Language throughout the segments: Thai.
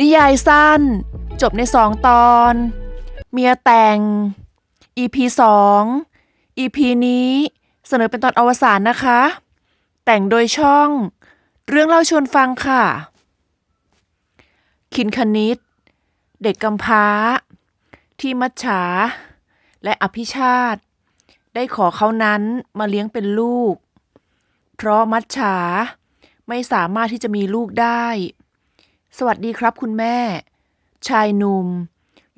นิยายสั้น จบในสองตอน เมียแต่ง EP 2 EP นี้เสนอเป็นตอนอวสานนะคะ แต่งโดยช่อง เรื่องเล่าชวนฟังค่ะ คินคณิต เด็กกำพร้า ที่มัจฉา และอภิชาติ ได้ขอเขานั้นมาเลี้ยงเป็นลูก เพราะมัจฉาไม่สามารถที่จะมีลูกได้ สวัสดีครับคุณแม่ ชายหนุ่ม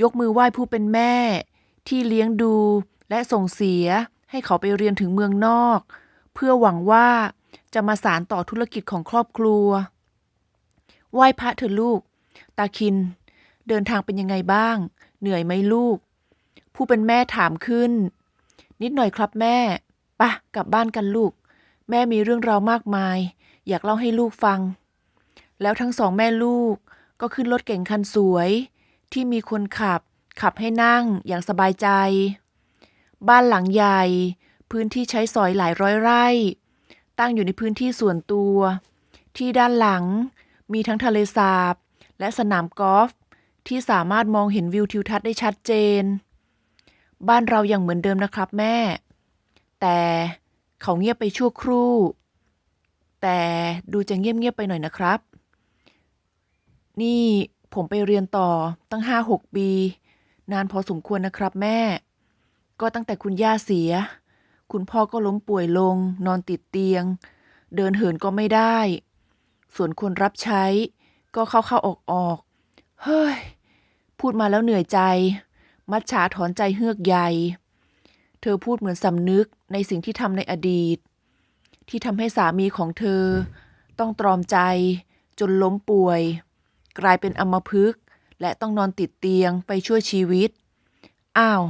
ยกมือไหว้ผู้เป็นแม่ ที่เลี้ยงดูและส่งเสียให้เขาไปเรียนถึงเมืองนอก เพื่อหวังว่าจะมาสารต่อธุรกิจของครอบครัว ไหว้พระเถอะลูก ตาคิน เดินทางเป็นยังไงบ้าง เหนื่อยไหมลูก ผู้เป็นแม่ถามขึ้น นิดหน่อยครับแม่ปะกลับบ้านกันลูก แม่มีเรื่องราวมากมาย อยากเล่าให้ลูกฟัง แล้วทั้งสองแม่ลูกก็ขึ้นรถเก่งคันสวย ที่มีคนขับ ขับให้นั่งอย่างสบายใจ บ้านหลังใหญ่ พื้นที่ใช้สอยหลายร้อยไร่ ตั้งอยู่ในพื้นที่ส่วนตัว ที่ด้านหลังมีทั้งทะเลสาบ และสนามกอล์ฟที่สามารถมองเห็นวิวทิวทัศน์ได้ชัดเจน บ้านเรายังเหมือนเดิมนะครับแม่ แต่เขาเงียบไปชั่วครู่ แต่ดูจะเงียบๆไปหน่อยนะครับ นี่ผมไปเรียนต่อตั้งห้าหกปี นานพอสมควรนะครับแม่ ก็ตั้งแต่คุณย่าเสีย คุณพ่อก็ล้มป่วยลง นอนติดเตียง เดินเหินก็ไม่ได้ ส่วนคนรับใช้ ก็เข้าเข้าออกออกๆเฮ้ย พูดมาแล้วเหนื่อยใจ มัจฉาถอนใจเฮือกใหญ่ เธอพูดเหมือนสำนึกในสิ่งที่ทำในอดีต ที่ทำให้สามีของเธอ ต้องตรอมใจจนล้มป่วย กลายเป็นอัมพฤกษ์และต้องนอนติดเตียงไปช่วยชีวิต อ้าว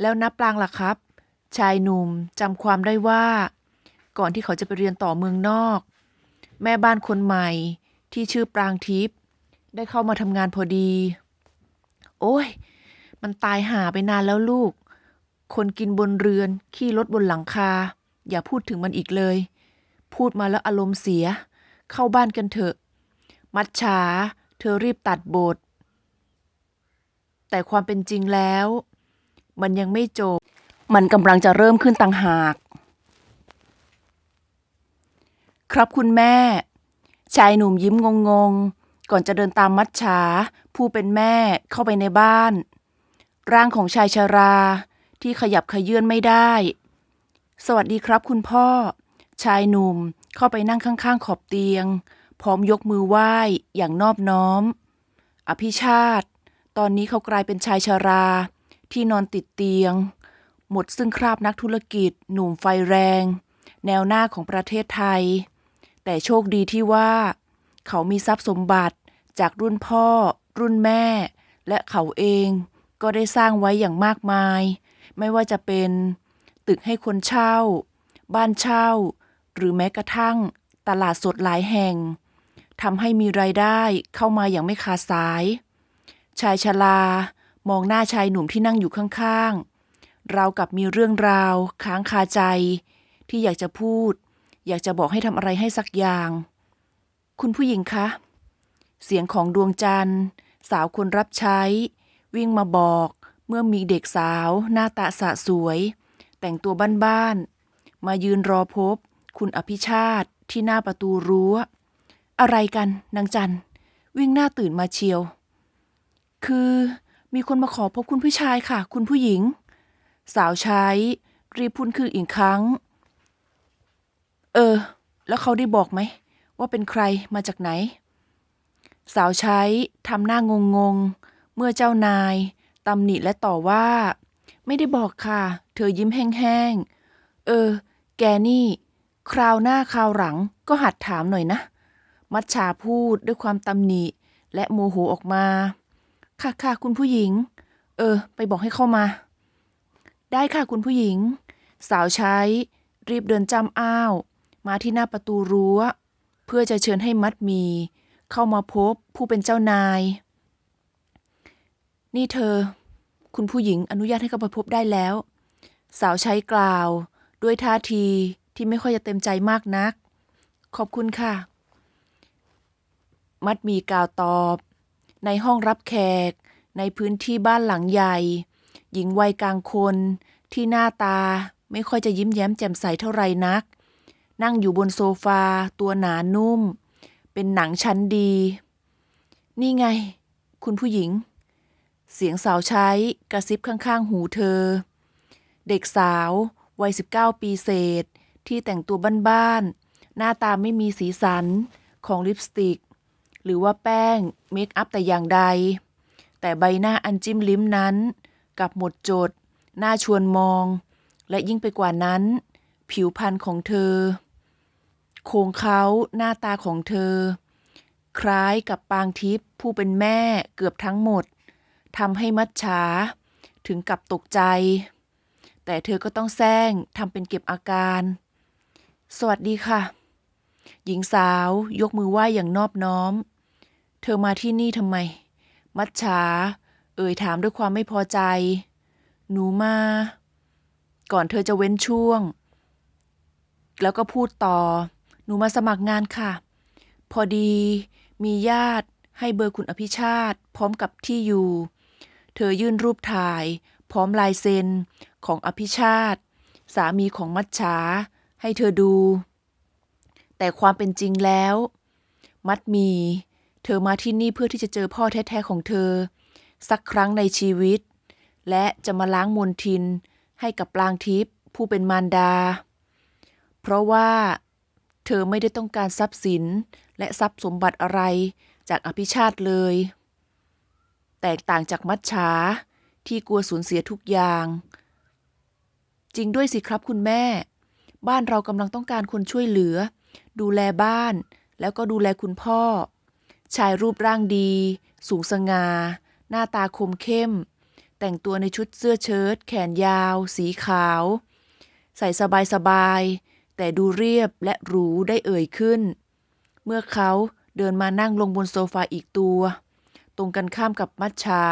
แล้วนับปรางล่ะครับ ชายหนุ่มจำความได้ว่า ก่อนที่เขาจะไปเรียนต่อเมืองนอก แม่บ้านคนใหม่ที่ชื่อปรางทิพย์ได้เข้ามาทำงานพอดี โอ้ย มันตายหาไปนานแล้วลูก คนกินบนเรือน ขี้รถบนหลังคา อย่าพูดถึงมันอีกเลย พูดมาแล้วอารมณ์เสีย เข้าบ้านกันเถอะ มัดฉา เธอรีบตัดบท แต่ความเป็นจริงแล้ว มันยังไม่จบ มันกำลังจะเริ่มขึ้นต่างหาก ครับคุณแม่ ชายหนุ่มยิ้มงงๆ ก่อนจะเดินตามมัดฉา ผู้เป็นแม่เข้าไปในบ้าน ร่างของชายชาราที่ขยับขยื่นไม่ได้ สวัสดีครับคุณพ่อ ชายหนุ่มเข้าไปนั่งข้างๆขอบเตียง พร้อมยกมือไหว้อย่างนอบน้อม อภิชาติ ตอนนี้เขากลายเป็นชายชารา ที่นอนติดเตียง หมดซึ่งคราบนักธุรกิจ หนุ่มไฟแรง แนวหน้าของประเทศไทย แต่โชคดีที่ว่า เขามีทรัพย์สมบัติจากรุ่นพ่อ รุ่นแม่ และเขาเองก็ได้สร้างไว้อย่างมากมาย ไม่ว่าจะเป็นตึกให้คนเช่า บ้านเช่า หรือแม้กระทั่งตลาดสดหลายแห่ง ทำให้มีรายได้เข้ามาอย่างไม่ขาดสาย ชายชรามองหน้าชายหนุ่มที่นั่งอยู่ข้างๆ เรากับมีเรื่องราว ค้างคาใจ ที่อยากจะพูด อยากจะบอกให้ทำอะไรให้สักอย่าง คุณผู้หญิงคะ เสียงของดวงจันทร์ สาวคนรับใช้ วิ่งมาบอกเมื่อมีเด็กสาว หน้าตาสะสวย แต่งตัวบ้านๆมายืนรอพบ คุณอภิชาติที่หน้าประตูรั้ว อะไรกันนางจันวิ่งหน้าตื่นมาเชียว คือมีคนมาขอพบคุณผู้ชายค่ะ คุณผู้หญิง สาวใช้รีบพูดขึ้นอีกครั้ง เออ แล้วเขาได้บอกไหม ว่าเป็นใครมาจากไหน สาวใช้ทำหน้างงงๆเมื่อเจ้านายตำหนิและต่อว่า ไม่ได้บอกค่ะ เธอยิ้มแห้งๆ เออ แกนี่ คราวหน้าคราวหลังก็หัดถามหน่อยนะ มัชชาพูดด้วยความตำหนิ และโมโหออกมา ค่ะค่ะคุณผู้หญิง เออ ไปบอกให้เข้ามา ได้ค่ะคุณผู้หญิง สาวใช้ รีบเดินจำอ้าว มาที่หน้าประตูรั้ว เพื่อจะเชิญให้มัดมี เข้ามาพบผู้เป็นเจ้านาย นี่เธอ คุณผู้หญิงอนุญาตให้เข้าไปพบได้แล้ว สาวใช้กล่าว ด้วยท่าทีที่ไม่ค่อยจะเต็มใจมากนัก ขอบคุณค่ะ มัดมีกล่าวตอบ ในห้องรับแขก ในพื้นที่บ้านหลังใหญ่ หญิงวัยกลางคน ที่หน้าตาไม่ค่อยจะยิ้มแย้มแจ่มใสเท่าไรนัก นั่งอยู่บนโซฟา ตัวหนานุ่ม เป็นหนังชั้นดี นี่ไง คุณผู้หญิง เสียงสาวใช้กระซิบข้างๆ หูเธอ เด็กสาววัย 19 ปีเศษ ที่แต่งตัวบ้านๆหน้าตาไม่มีสีสันของลิปสติก หรือว่าแป้งเมคอัพแต่อย่างใด แต่ใบหน้าอันจิ้มลิ้มนั้นกับหมดจดหน่าชวนมอง และยิ่งไปกว่านั้น ผิวพรรณของเธอ โครงเขาหน้าตาของเธอ คล้ายกับปางทิพย์ผู้เป็นแม่เกือบทั้งหมดทำให้มัจฉาถึงกับตกใจ แต่เธอก็ต้องแซงทำเป็นเก็บอาการ สวัสดีค่ะ หญิงสาวยกมือไหว้อย่างนอบน้อม เธอมาที่นี่ทำไม มัจฉาเอ่ยถามด้วยความไม่พอใจ หนูมา ก่อนเธอจะเว้นช่วง แล้วก็พูดต่อ หนูมาสมัครงานค่ะ พอดีมีญาติให้เบอร์คุณอภิชาติ พร้อมกับที่อยู่ เธอยื่นรูปถ่าย พร้อมลายเซ็นของอภิชาติ สามีของมัจฉาให้เธอดู แต่ความเป็นจริงแล้ว มัดมี เธอมาที่นี่เพื่อที่จะเจอพ่อแท้ๆของเธอ สักครั้งในชีวิต และจะมาล้างมลทินให้กับปลางทิพย์ผู้เป็นมารดา เพราะว่าเธอไม่ได้ต้องการทรัพย์สินและทรัพย์สมบัติอะไรจากอภิชาติเลย แตกต่างจากมัจฉาที่กลัวสูญเสียทุกอย่าง จริงด้วยสิครับคุณแม่ บ้านเรากำลังต้องการคนช่วยเหลือ ดูแลบ้านแล้วก็ดูแลคุณพ่อ ชายรูปร่างดี สูงสง่า หน้าตาคมเข้ม แต่งตัวในชุดเสื้อเชิ้ตแขนยาว สีขาว ใส่สบายๆแต่ดูเรียบและหรูได้เอ่ยขึ้น เมื่อเขาเดินมานั่งลงบนโซฟาอีกตัว ตรงกันข้ามกับมัจฉา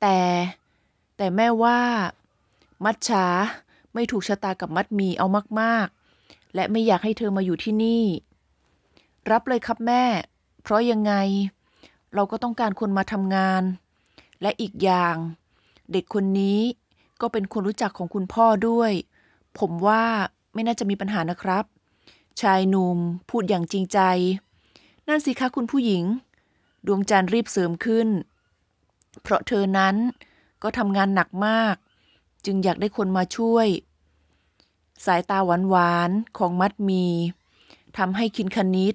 แต่ แต่แม่ว่า มัจฉาไม่ถูกชะตากับมัดมีเอามากๆ และไม่อยากให้เธอมาอยู่ที่นี่ รับเลยครับแม่ เพราะยังไงเราก็ต้องการคนมาทำงาน และอีกอย่าง เด็กคนนี้ก็เป็นคนรู้จักของคุณพ่อด้วย ผมว่าไม่น่าจะมีปัญหานะครับ ชายหนุ่มพูดอย่างจริงใจ นั่นสิคะคุณผู้หญิง ดวงจันทร์รีบเสริมขึ้น เพราะเธอนั้นก็ทำงานหนักมาก จึงอยากได้คนมาช่วย สายตาหวานๆของมัดมีทำให้คินคณิต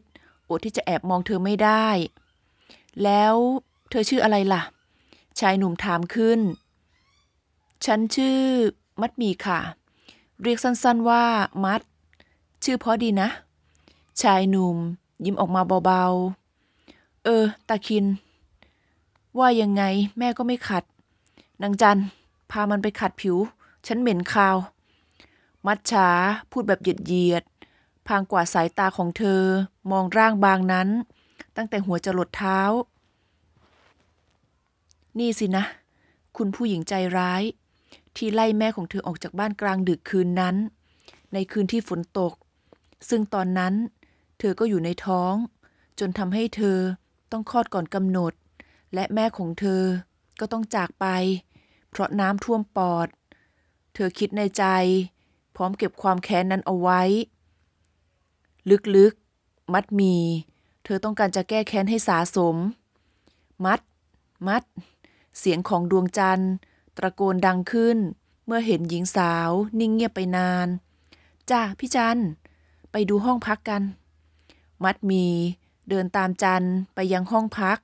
อดที่จะแอบมองเธอไม่ได้ แล้วเธอชื่ออะไรล่ะ ชายหนุ่มถามขึ้น ฉันชื่อ มัดมีค่ะ เรียกสั้นๆว่า มัด ชื่อเพราะดีนะ ชายหนุ่ม ยิ้มออกมาเบาๆ เออ ตาคิน ว่ายังไงแม่ก็ไม่ขัด นางจันพามันไปขัดผิว ฉันเหม็นคาว มัดช้าพูดแบบเหยียดเยียดๆ พางกว่าสายตาของเธอมองร่างบางนั้น ตั้งแต่หัวจรดเท้า นี่สินะ คุณผู้หญิงใจร้าย ที่ไล่แม่ของเธอออกจากบ้านกลางดึกคืนนั้น ในคืนที่ฝนตก ซึ่งตอนนั้น เธอก็อยู่ในท้อง จนทำให้เธอต้องคลอดก่อนกำหนด และแม่ของเธอก็ต้องจากไป เพราะน้ำท่วมปอด เธอคิดในใจ พร้อมเก็บความแค้นนั้นเอาไว้ ลึกๆ มัดมี เธอต้องการจะแก้แค้นให้สาสม มัด มัด เสียงของดวงจันทร์ ตะโกนดังขึ้น เมื่อเห็นหญิงสาว นิ่งเงียบไปนาน จ้าพี่จันไปดูห้องพักกัน มัดมี เดินตามจันไปยังห้องพัก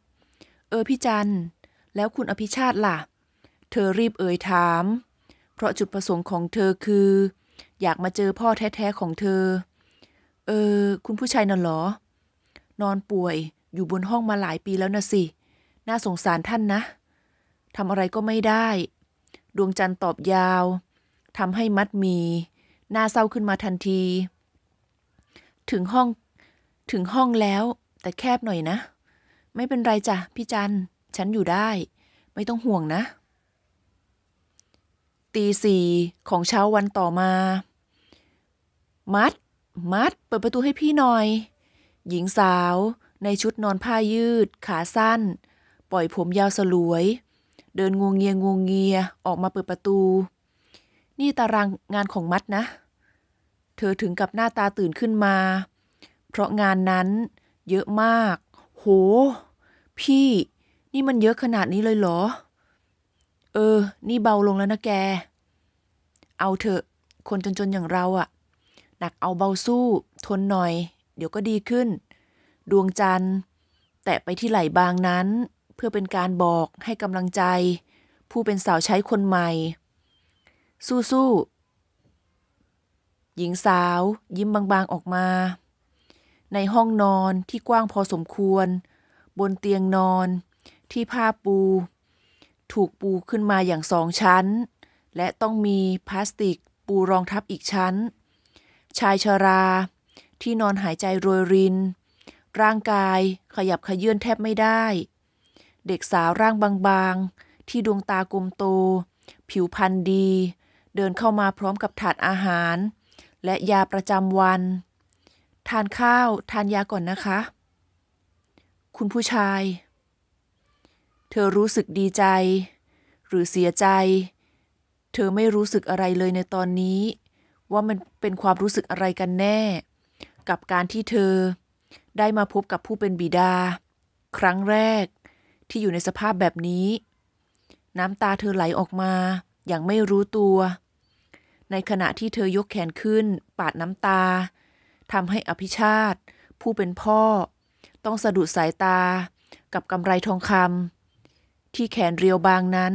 เออพี่จันแล้วคุณอภิชาติล่ะ เธอรีบเอ่ยถาม เพราะจุดประสงค์ของเธอคือ อยากมาเจอพ่อแท้ๆของเธอ เออ คุณผู้ชายน่ะเหรอ นอนป่วยอยู่บนห้องมาหลายปีแล้วนะสิ น่าสงสารท่านนะทำอะไรก็ไม่ได้ ดวงจันทร์ตอบยาวทำให้มัดมี หน้าเศร้าขึ้นมาทันที ถึงห้อง ถึงห้องแล้ว แต่แคบหน่อยนะ ไม่เป็นไรจ้ะพี่จันฉันอยู่ได้ ไม่ต้องห่วงนะ ตีสี่ของเช้าวันต่อมา มัด มัด เปิดประตูให้พี่หน่อย หญิงสาว ในชุดนอนผ้ายืด ขาสั้น ปล่อยผมยาวสลวย เดินงวงเงียงวงเงียออกมาเปิดประตู นี่ตารางงานของมัดนะ เธอถึงกับหน้าตาตื่นขึ้นมา เพราะงานนั้น เยอะมาก โห พี่ นี่มันเยอะขนาดนี้เลยเหรอ เออ นี่เบาลงแล้วนะแก เอาเถอะ คนจนๆอย่างเราอะ หนักเอาเบาสู้ทนหน่อย เดี๋ยวก็ดีขึ้น ดวงจันทร์ แตะไปที่ไหล่บางนั้น เพื่อเป็นการบอกให้กำลังใจ ผู้เป็นสาวใช้คนใหม่ สู้ๆหญิงสาวยิ้มบางๆออกมา ในห้องนอนที่กว้างพอสมควร บนเตียงนอนที่ผ้าปู ถูกปูขึ้นมาอย่างสองชั้น และต้องมีพลาสติกปูรองทับอีกชั้น ชายชรา ที่นอนหายใจโรยริน ร่างกายขยับขยื่นแทบไม่ได้ เด็กสาวร่างบางๆ ที่ดวงตากลมโต ผิวพรรณดี เดินเข้ามาพร้อมกับถาดอาหาร และยาประจำวัน ทานข้าวทานยาก่อนนะคะ คุณผู้ชาย เธอรู้สึกดีใจ หรือเสียใจ เธอไม่รู้สึกอะไรเลยในตอนนี้ ว่ามันเป็นความรู้สึกอะไรกันแน่ กับการที่เธอ ได้มาพบกับผู้เป็นบิดา ครั้งแรก ที่อยู่ในสภาพแบบนี้ น้ำตาเธอไหลออกมา อย่างไม่รู้ตัว ในขณะที่เธอยกแขนขึ้น ปาดน้ำตาทำให้อภิชาติ ผู้เป็นพ่อ ต้องสะดุดสายตา กับกำไรทองคำที่แขนเรียวบางนั้น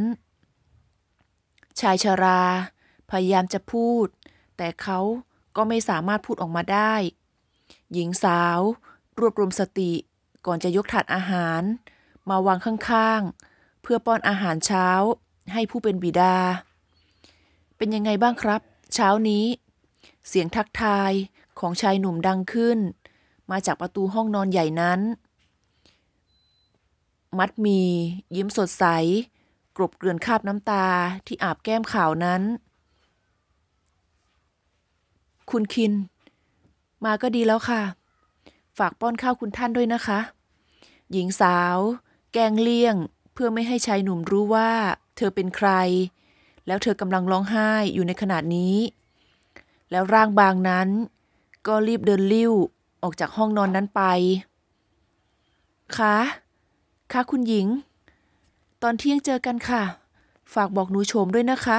ชายชรา พยายามจะพูด แต่เขาก็ไม่สามารถพูดออกมาได้ หญิงสาว รวบรวมสติก่อนจะยกถาดอาหาร มาวางข้างๆ เพื่อป้อนอาหารเช้าให้ผู้เป็นบิดา เป็นยังไงบ้างครับ เช้านี้ เสียงทักทายของชายหนุ่มดังขึ้น มาจากประตูห้องนอนใหญ่นั้น มัดมี ยิ้มสดใส กรบเกลื่อนคาบน้ำตาที่อาบแก้มขาวนั้น คุณคิน มาก็ดีแล้วค่ะ ฝากป้อนข้าวคุณท่านด้วยนะคะ หญิงสาว แกงเลี่ยง เพื่อไม่ให้ชายหนุ่มรู้ว่า เธอเป็นใคร แล้วเธอกำลังร้องไห้อยู่ในขณะนี้ แล้วร่างบางนั้น ก็รีบเดินลิ้วออกจากห้องนอนนั้นไปคะคะคุณหญิง ตอนเที่ยงเจอกันค่ะ ฝากบอกหนูโฉมด้วยนะคะ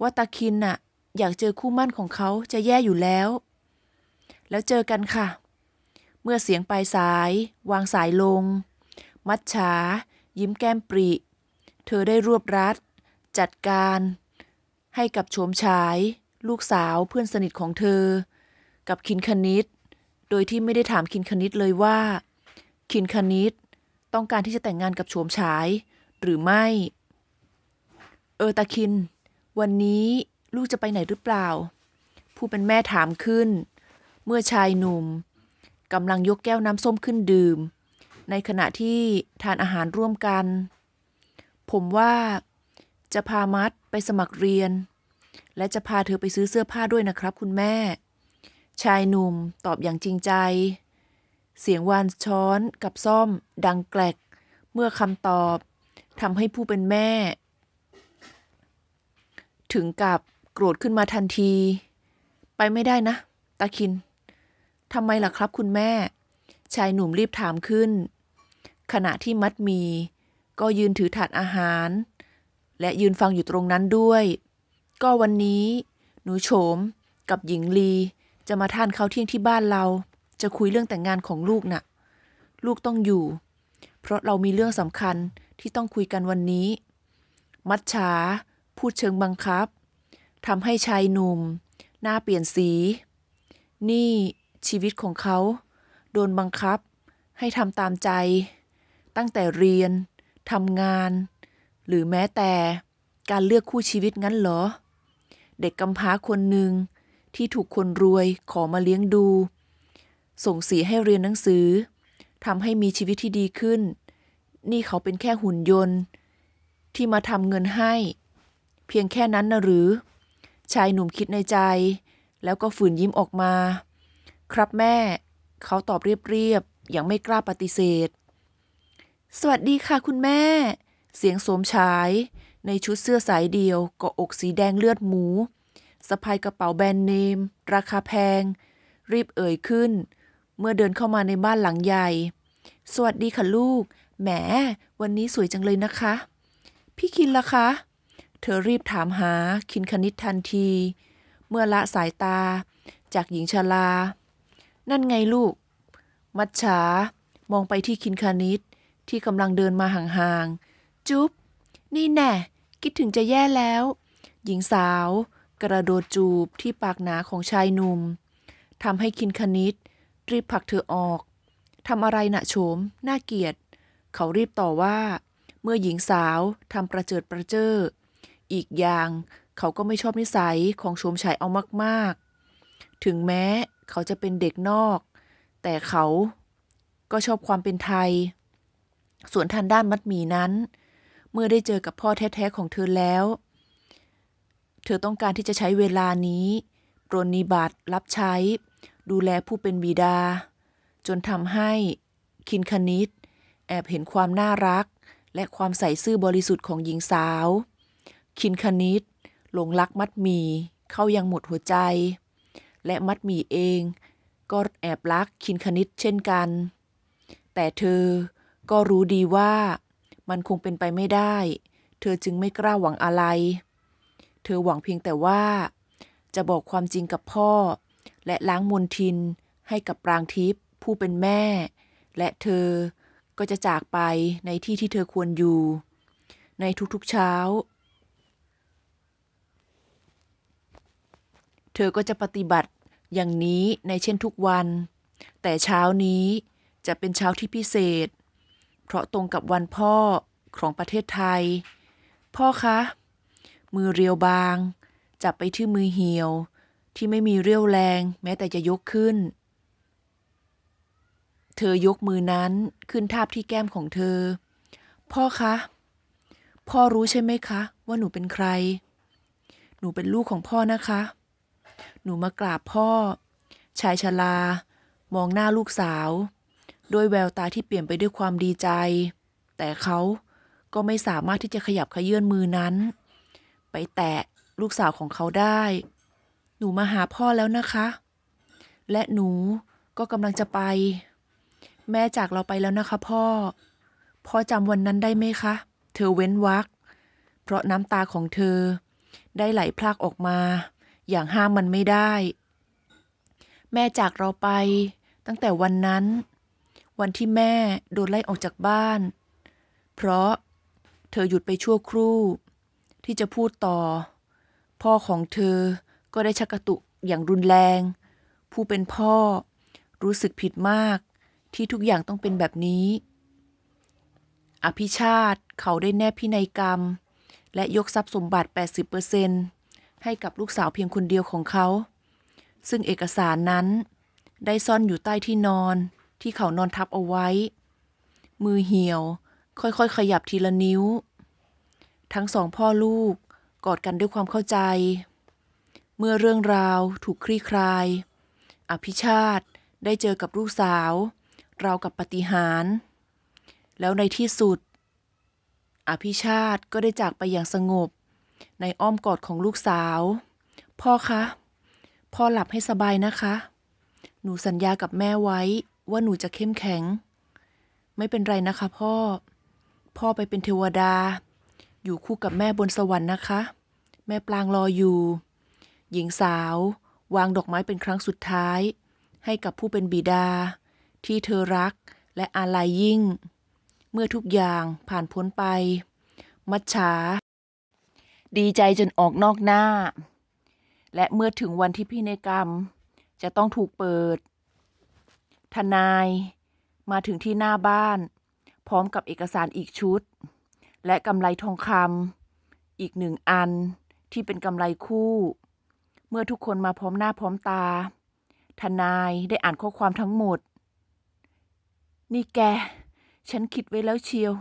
ว่าตาคินน่ะ อยากเจอคู่มั่นของเขาจะแย่อยู่แล้ว แล้วเจอกันค่ะ เมื่อเสียงปลายสาย วางสายลง มัดฉา ยิ้มแก้มปริ เธอได้รวบรัด จัดการ ให้กับโฉมฉาย ลูกสาวเพื่อนสนิทของเธอ กับคินคณิต โดยที่ไม่ได้ถามคินคณิตเลยว่า คินคณิต ต้องการที่จะแต่งงานกับโฉมฉาย หรือไม่ เออตาคิน วันนี้ ลูกจะไปไหนหรือเปล่า ผู้เป็นแม่ถามขึ้น เมื่อชายหนุ่มกำลังยกแก้วน้ำส้มขึ้นดื่ม ในขณะที่ทานอาหารร่วมกัน ผมว่าจะพามัดไปสมัครเรียน และจะพาเธอไปซื้อเสื้อผ้าด้วยนะครับคุณแม่ ชายหนุ่มตอบอย่างจริงใจ เสียงวานช้อนกับซ่อม ดังแกลก เมื่อคำตอบทำให้ผู้เป็นแม่ ถึงกับ โกรธขึ้นมาทันที ไปไม่ได้นะ ตาคินทำไมล่ะครับคุณแม่ ชายหนุ่มรีบถามขึ้น ขณะที่มัดมี ก็ยืนถือถาดอาหาร และยืนฟังอยู่ตรงนั้นด้วย ก็วันนี้ หนูโฉม กับหญิงลี จะมาทานข้าวเที่ยงที่บ้านเรา จะคุยเรื่องแต่งงานของลูกน่ะ ลูกต้องอยู่ เพราะเรามีเรื่องสำคัญที่ต้องคุยกันวันนี้ มัดฉาพูดเชิงบังคับ ทำให้ชายหนุ่ม หน้าเปลี่ยนสี นี่ชีวิตของเขา โดนบังคับ ให้ทำตามใจ ตั้งแต่เรียนทำงาน หรือแม้แต่การเลือกคู่ชีวิตงั้นเหรอ เด็กกำพร้าคนหนึ่งที่ถูกคนรวยขอมาเลี้ยงดู ส่งสีให้เรียนหนังสือทำให้มีชีวิตที่ดีขึ้น นี่เขาเป็นแค่หุ่นยนต์ ที่มาทำเงินให้ เพียงแค่นั้นนะหรือ ชายหนุ่มคิดในใจ แล้วก็ฝืนยิ้มออกมา ครับแม่ เขาตอบเรียบๆอย่างไม่กล้าปฏิเสธ สวัสดีค่ะคุณแม่ เสียงโสมฉาย ในชุดเสื้อสายเดียวกาะอกสีแดงเลือดหมูสะพายกระเป๋าแบรนด์เนม ราคาแพง รีบเอ่ยขึ้น เมื่อเดินเข้ามาในบ้านหลังใหญ่ สวัสดีค่ะลูก แหม วันนี้สวยจังเลยนะคะ พี่คินล่ะคะ เธอรีบถามหาคินคณิตทันที เมื่อละสายตา จากหญิงชรา นั่นไงลูก มัจฉามองไปที่คินคณิตที่กำลังเดินมาห่างๆ จุ๊บ นี่แน่ คิดถึงจะแย่แล้ว หญิงสาว กระโดดจูบที่ปากหนาของชายหนุ่มทำให้คินคณิต รีบผลักเธอออกทำอะไรนะโฉมน่าเกลียด เขารีบต่อว่า เมื่อหญิงสาวทำประเจิดประเจ้อ อีกอย่าง เขาก็ไม่ชอบนิสัยของโฉมชายเอามากๆ ถึงแม้เขาจะเป็นเด็กนอก แต่เขาก็ชอบความเป็นไทย ส่วนทางด้านมัดหมีนั้น เมื่อได้เจอกับพ่อแท้ๆของเธอแล้ว เธอต้องการที่จะใช้เวลานี้ปรนนิบัติรับใช้ ดูแลผู้เป็นบิดา จนทำให้คินคณิต แอบเห็นความน่ารักและความใส่ซื่อบริสุทธิ์ของหญิงสาว คินคณิต หลงรักมัดมี เข้ายังหมดหัวใจ และมัดมีเอง ก็แอบรักคินคณิตเช่นกัน แต่เธอก็รู้ดีว่ามันคงเป็นไปไม่ได้ เธอจึงไม่กล้าหวังอะไร เธอหวังเพียงแต่ว่า จะบอกความจริงกับพ่อ และล้างมนทินให้กับปรางทิพย์ผู้เป็นแม่ และเธอก็จะจากไปในที่ที่เธอควรอยู่ ในทุกๆเช้า เธอก็จะปฏิบัติอย่างนี้ในเช่นทุกวัน แต่เช้านี้จะเป็นเช้าที่พิเศษ เพราะตรงกับวันพ่อของประเทศไทย พ่อคะ มือเรียวบาง จับไปที่มือเหี่ยว ที่ไม่มีเรี่ยวแรงแม้แต่จะยกขึ้น เธอยกมือนั้นขึ้นทาบที่แก้มของเธอ พ่อคะ พ่อรู้ใช่ไหมคะ ว่าหนูเป็นใคร หนูเป็นลูกของพ่อนะคะ หนูมากราบพ่อ ชายชรามองหน้าลูกสาว ด้วยแววตาที่เปลี่ยนไปด้วยความดีใจ แต่เขาก็ไม่สามารถที่จะขยับขยื่นมือนั้น ไปแตะลูกสาวของเขาได้ หนูมาหาพ่อแล้วนะคะ และหนูก็กำลังจะไป แม่จากเราไปแล้วนะคะพ่อ พ่อจำวันนั้นได้ไหมคะ เธอเว้นวัก เพราะน้ำตาของเธอได้ไหลพรากออกมา อย่างห้ามมันไม่ได้ แม่จากเราไป ตั้งแต่วันนั้น วันที่แม่โดนไล่ออกจากบ้าน เพราะเธอหยุดไปชั่วครู่ ที่จะพูดต่อ พ่อของเธอก็ได้ชักกระตุกอย่างรุนแรง ผู้เป็นพ่อรู้สึกผิดมากที่ทุกอย่างต้องเป็นแบบนี้ อภิชาติเขาได้แนบพินัยกรรม และยกทรัพย์สมบัติ 80% ให้กับลูกสาวเพียงคนเดียวของเขา ซึ่งเอกสารนั้น ได้ซ่อนอยู่ใต้ที่นอนที่เขานอนทับเอาไว้ มือเหี่ยว ค่อยๆ ขยับทีละนิ้ว ทั้งสองพ่อลูกกอดกันด้วยความเข้าใจ เมื่อเรื่องราวถูกคลี่คลาย อภิชาติได้เจอกับลูกสาวราวกับปาฏิหารย์แล้วในที่สุด อภิชาติก็ได้จากไปอย่างสงบ ในอ้อมกอดของลูกสาว พ่อคะ พ่อหลับให้สบายนะคะ หนูสัญญากับแม่ไว้ว่าหนูจะเข้มแข็ง ไม่เป็นไรนะคะพ่อ พ่อไปเป็นเทวดา อยู่คู่กับแม่บนสวรรค์นะคะ แม่ปลางรออยู่ หญิงสาว วางดอกไม้เป็นครั้งสุดท้าย ให้กับผู้เป็นบิดา ที่เธอรักและอาลัยยิ่ง เมื่อทุกอย่างผ่านพ้นไป มัจฉา ดีใจจนออกนอกหน้า และเมื่อถึงวันที่พินัยกรรม จะต้องถูกเปิด ทนายมาถึงที่หน้าบ้าน พร้อมกับเอกสารอีกชุด และกำไรทองคำอีกหนึ่งอันที่เป็นกำไรคู่ เมื่อทุกคนมาพร้อมหน้าพร้อมตา ทนายได้อ่านข้อความทั้งหมด นี่แก ฉันคิดไว้แล้วเชียว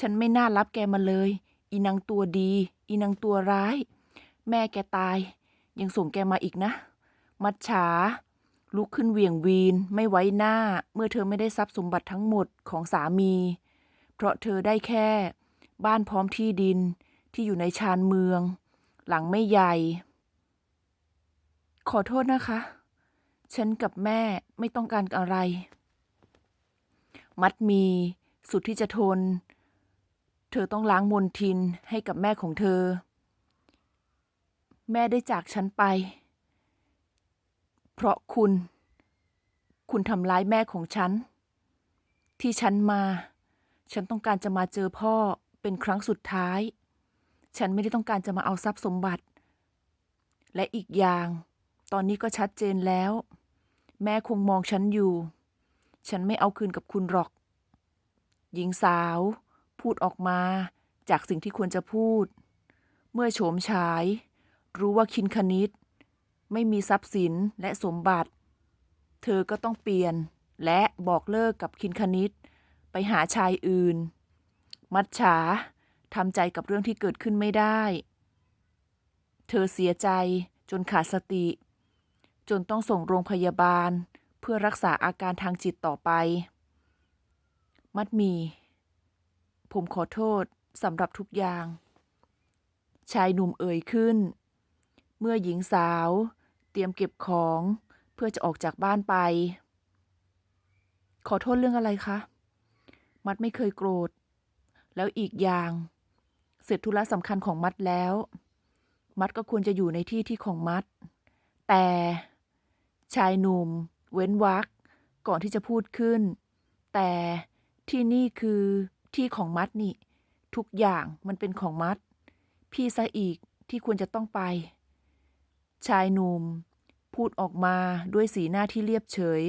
ฉันไม่น่ารับแกมาเลย อีนางตัวดี อีนางตัวร้าย แม่แกตาย ยังส่งแกมาอีกนะ มัดฉา ลุกขึ้นเหวี่ยงวีนไม่ไว้หน้า เมื่อเธอไม่ได้ทรัพย์สมบัติทั้งหมดของสามี เพราะเธอได้แค่ บ้านพร้อมที่ดินที่อยู่ในชานเมือง หลังไม่ใหญ่ ขอโทษนะคะ ฉันกับแม่ไม่ต้องการอะไร มัดมี สุดที่จะทน เธอต้องล้างมนทินให้กับแม่ของเธอ แม่ได้จากฉันไป เพราะคุณ คุณทำร้ายแม่ของฉัน ที่ฉันมา ฉันต้องการจะมาเจอพ่อเป็นครั้งสุดท้าย ฉันไม่ได้ต้องการจะมาเอาทรัพย์สมบัติ และอีกอย่าง ตอนนี้ก็ชัดเจนแล้ว แม่คงมองฉันอยู่ ฉันไม่เอาคืนกับคุณหรอก หญิงสาว พูดออกมาจากสิ่งที่ควรจะพูด เมื่อโฉมฉาย รู้ว่าคินคณิต ไม่มีทรัพย์สินและสมบัติ เธอก็ต้องเปลี่ยนและบอกเลิกกับคินคณิต ไปหาชายอื่น มัดฉาทำใจกับเรื่องที่เกิดขึ้นไม่ได้ เธอเสียใจจนขาดสติ จนต้องส่งโรงพยาบาล เพื่อรักษาอาการทางจิตต่อไป มัดมี ผมขอโทษสำหรับทุกอย่าง ชายหนุ่มเอ่ยขึ้น เมื่อหญิงสาว เตรียมเก็บของเพื่อจะออกจากบ้านไป ขอโทษเรื่องอะไรคะ มัดไม่เคยโกรธ แล้วอีกอย่าง เสร็จธุระสำคัญของมัดแล้ว มัดก็ควรจะอยู่ในที่ที่ของมัด แต่ชายหนุ่ม เว้นวักก่อนที่จะพูดขึ้น แต่ที่นี่คือ ที่ของมัดนี่ ทุกอย่างมันเป็นของมัด พี่ซะอีกที่ควรจะต้องไป ชายหนุ่มพูดออกมาด้วยสีหน้าที่เรียบเฉย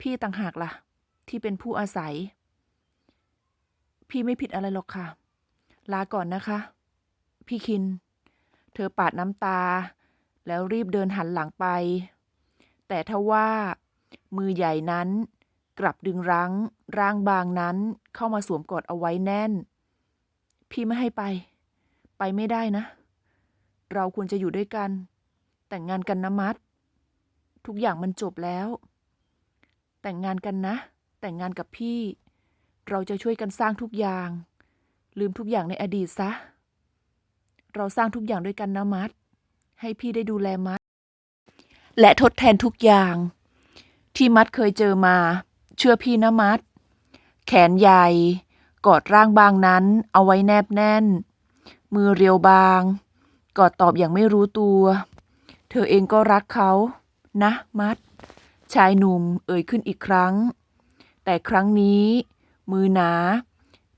พี่ต่างหากล่ะ ที่เป็นผู้อาศัย พี่ไม่ผิดอะไรหรอกค่ะ ลาก่อนนะคะ พี่คิน เธอปาดน้ำตา แล้วรีบเดินหันหลังไป แต่ทว่ามือใหญ่นั้นกลับดึงรั้ง ร่างบางนั้นเข้ามาสวมกอดเอาไว้แน่น พี่ไม่ให้ไป ไปไม่ได้นะ เราควรจะอยู่ด้วยกัน แต่งงานกันนะมัด ทุกอย่างมันจบแล้ว แต่งงานกันนะ แต่งงานกับพี่ เราจะช่วยกันสร้างทุกอย่าง ลืมทุกอย่างในอดีตซะ เราสร้างทุกอย่างด้วยกันนะมัด ให้พี่ได้ดูแลมัด และทดแทนทุกอย่าง ที่มัดเคยเจอมา เชื่อพี่นะมัด แขนใหญ่ กอดร่างบางนั้นเอาไว้แนบแน่น มือเรียวบาง กอดตอบอย่างไม่รู้ตัว เธอเองก็รักเขา นะ มัด ชายหนุ่มเอ่ยขึ้นอีกครั้ง แต่ครั้งนี้ มือหนา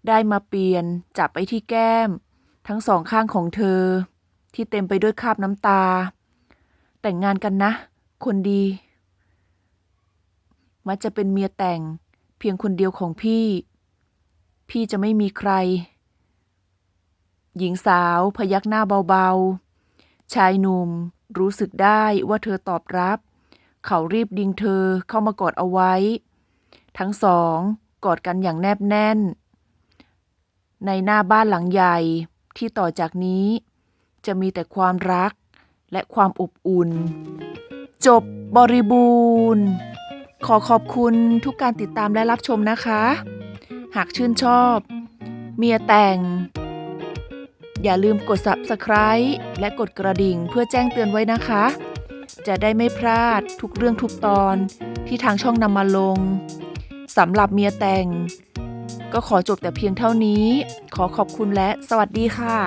ได้มาเปลี่ยนจับไปที่แก้ม ทั้งสองข้างของเธอ ที่เต็มไปด้วยคราบน้ำตา แต่งงานกันนะ คนดี มัดจะเป็นเมียแต่ง พียงคนเดียวของพี่ พี่จะไม่มีใคร หญิงสาวพยักหน้าเบาๆ ชายหนุ่มรู้สึกได้ว่าเธอตอบรับ เขารีบดึงเธอเข้ามากอดเอาไว้ ทั้งสองกอดกันอย่างแนบแน่น ในหน้าบ้านหลังใหญ่ที่ต่อจากนี้ จะมีแต่ความรักและความอบอุ่น จบบริบูรณ์ ขอขอบคุณทุกการติดตามและรับชมนะคะ หากชื่นชอบ เมียแต่ง อย่าลืมกด subscribe และกดกระดิ่งเพื่อแจ้งเตือนไว้นะคะ จะได้ไม่พลาดทุกเรื่องทุกตอนที่ทางช่องนำมาลงสำหรับเมียแต่ง ก็ขอจบแต่เพียงเท่านี้ ขอขอบคุณและสวัสดีค่ะ